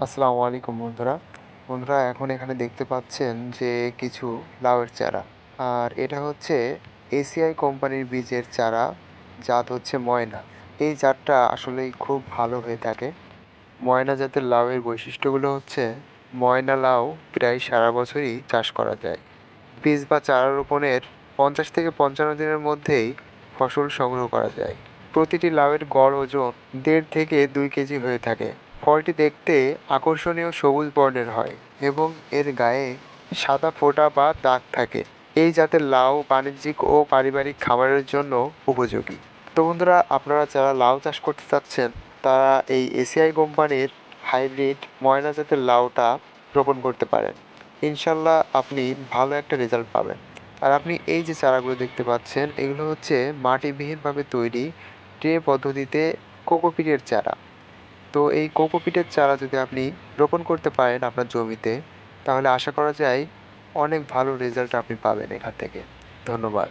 আসসালামু আলাইকুম বন্ধুরা। বন্ধুরা, এখন এখানে দেখতে পাচ্ছেন যে কিছু লাউয়ের চারা। আর এটা হচ্ছে এসিআই কোম্পানির বীজের চারা, জাত হচ্ছে ময়না। এই জাতটা আসলেই খুব ভালো হয়ে থাকে। ময়না জাতের লাউয়ের বৈশিষ্ট্যগুলো হচ্ছে, ময়না লাউ প্রায় সারা বছরই চাষ করা যায়। বীজ বা চারা রোপণের পঞ্চাশ থেকে পঞ্চান্ন দিনের মধ্যেই ফসল সংগ্রহ করা যায়। প্রতিটি লাউয়ের গড় ওজন দেড় থেকে দুই কেজি হয়ে থাকে। ফলটি দেখতে আকর্ষণীয় সবুজ বর্ণের হয় এবং এর গায়ে সাদা ফোঁটা বা দাগ থাকে। এই জাতের লাউ বাণিজ্যিক ও পারিবারিক খাবারের জন্য উপযোগী। তো বন্ধুরা, আপনারা যারা লাউ চাষ করতে চাচ্ছেন, তারা এই এসিআই কোম্পানির হাইব্রিড ময়না জাতের লাউটা রোপণ করতে পারেন। ইনশাল্লাহ আপনি ভালো একটা রেজাল্ট পাবেন। আর আপনি এই যে চারাগুলো দেখতে পাচ্ছেন, এগুলো হচ্ছে মাটিবিহীনভাবে তৈরি ট্রে পদ্ধতিতে কোকোপিটের চারা। তো এই কোকোপিটের চারা যদি আপনি রোপণ করতে পারেন আপনার জমিতে, তাহলে আশা করা যায় অনেক ভালো রেজাল্ট আপনি পাবেন এখান থেকে। ধন্যবাদ।